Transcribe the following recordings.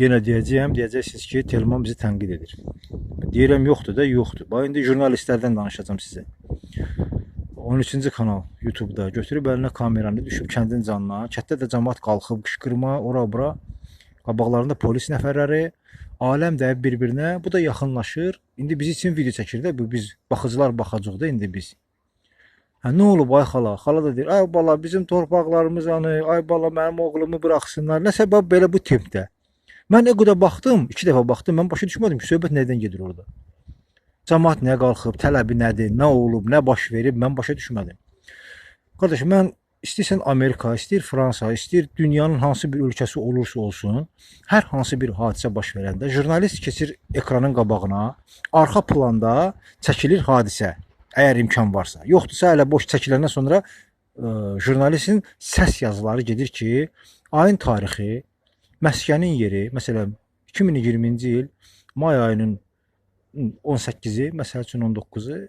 Yenə deyəcəyəm, deyəcəksiniz ki, Telman bizi tənqid edir. Deyirəm yoxdur da, yoxdur. Bax indi jurnalistlərdən danışacağam sizə. 13-cü kanal YouTube-da götürüb əlinə kameranı düşüb kəndin canına. Kətdə də cəmaət qalxıb qışqırma, ora bura. Qabaqlarında polis nəfərləri, aləm dəyib bir-birinə. Bu da yaxınlaşır. İndi biz üçün video çəkir də bu biz baxıcılar baxacağıq da indi biz. Hə nə olub ay xala? Xala da deyir: "Ay bala, bizim torpaqlarımız anı, ay bala mənim oğlumu buraxsınlar." Nə səbəb belə bu tempdə? Mən Egoda baxdım, iki dəfə baxdım. Mən başa düşmədim ki, söhbət nədən gedir orada. Cəmaət nəyə qalxıb, tələbi nədir, nə olub, nə baş verib, mən başa düşmədim. Qardaş, mən istəyirsən Amerika, istəyir Fransa, istəyir dünyanın hansı bir ölkəsi olursa olsun, hər hansı bir hadisə baş verəndə jurnalist keçir ekranın qabağına, arxa planda çəkilir hadisə, əgər imkan varsa. Yoxdursa elə boş çəkiləndən sonra ə, jurnalistin səs yazıları gedir ki, ayın tarixi, məskənin yeri, məsələn 2020-ci il may ayının 18-i, məsəl üçün 19-u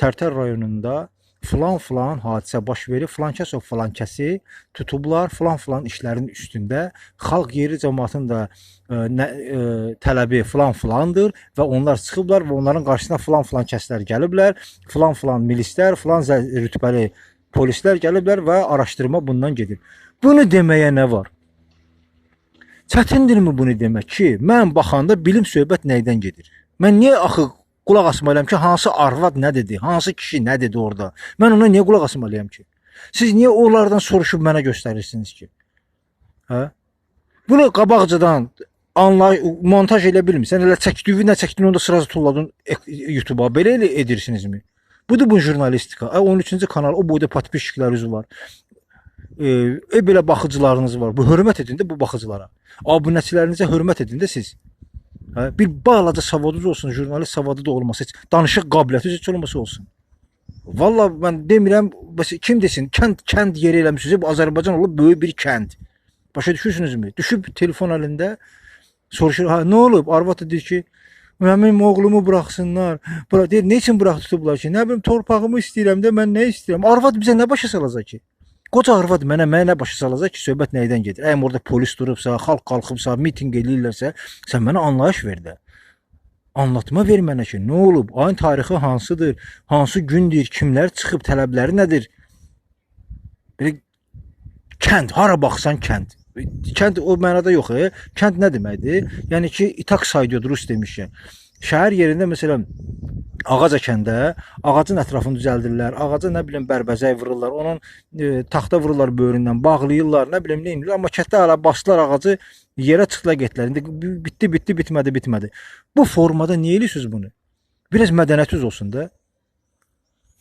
Tərtər rayonunda filan filan hadisə baş verib, filan kəs o filan kəsi tutublar, filan filan işlərin üstündə xalq yeri cəmaatın da ə, nə, ə, tələbi filan filandır və onlar çıxıblar və onların qarşısına filan filan kəslər gəliblər, filan filan milislər, filan rütbəli polislər gəliblər və araşdırma bundan gedir. Bunu deməyə nə var? Çətindirmi bunu demək ki, mən baxanda bilim söhbət nəydən gedir? Mən niyə axı qulaq asmalıyam ki, hansı arvad nə dedi, hansı kişi nə dedi orada? Mən ona niyə qulaq asmalıyam ki? Siz niyə onlardan soruşub mənə göstərirsiniz ki? Hə? Bunu qabaqcadan anlay montaj elə bilmirsən. Elə çəkdiyi nə çəkdin onu da sırası tulladın YouTube-a. Belə elə edirsinizmi? Budur bu jurnalistika. Ay 13-cü kanal o boyda patpişikləriniz var. E, e, belə baxıcılarınız var. Bu hörmət edin də bu baxıcılara. Abunəçilərinizə hörmət edin də siz. Hə? Bir balaca savadınız olsun, jurnalist savadı da olmasa, danışıq qabiliyyəti heç olmasa olsun. Valla mən demirəm, bəs kim desin, kənd kənd yeri eləmisiniz, bu Azərbaycan olub böyük bir kənd. Başa düşürsünüzmü? Düşüb telefon əlində soruşur, ha nə olub? Arvad deyir ki, mənim oğlumu buraxsınlar. Bura deyir, nə üçün burax tutublar ki? Nə bilim torpağımı istəyirəm də mən nə istəyirəm? Arvad bizə nə başa salacaq ki? Qoca arvad mənə mənə başa salacaq ki, söhbət nəydən gedir? Əgər orada polis durubsa, xalq qalxıbsa, mitinq eləyirlərsə, sən mənə anlayış ver də. Anlatma ver mənə ki, nə olub? Ayın tarixi hansıdır? Hansı gündür? Kimlər çıxıb? Tələbləri nədir? Belə kənd, hara baxsan kənd. Kənd o mənada yox, e? Kənd nə deməkdir? Yəni ki, itak saydı rus demişkən. Şəhər yerində məsələn ağac əkəndə ağacın ətrafını düzəldirlər, ağaca nə bilim bərbəzək vururlar, onun e, taxta vururlar böyründən, bağlayırlar, nə bilim nə edirlər, amma kətdə hələ basdılar ağacı yerə çıxdılar getdilər. İndi bi- bitdi, bitdi, bitmədi, bitmədi. Bu formada niyə eləyirsiniz bunu? Biraz mədəniyyətiniz olsun da.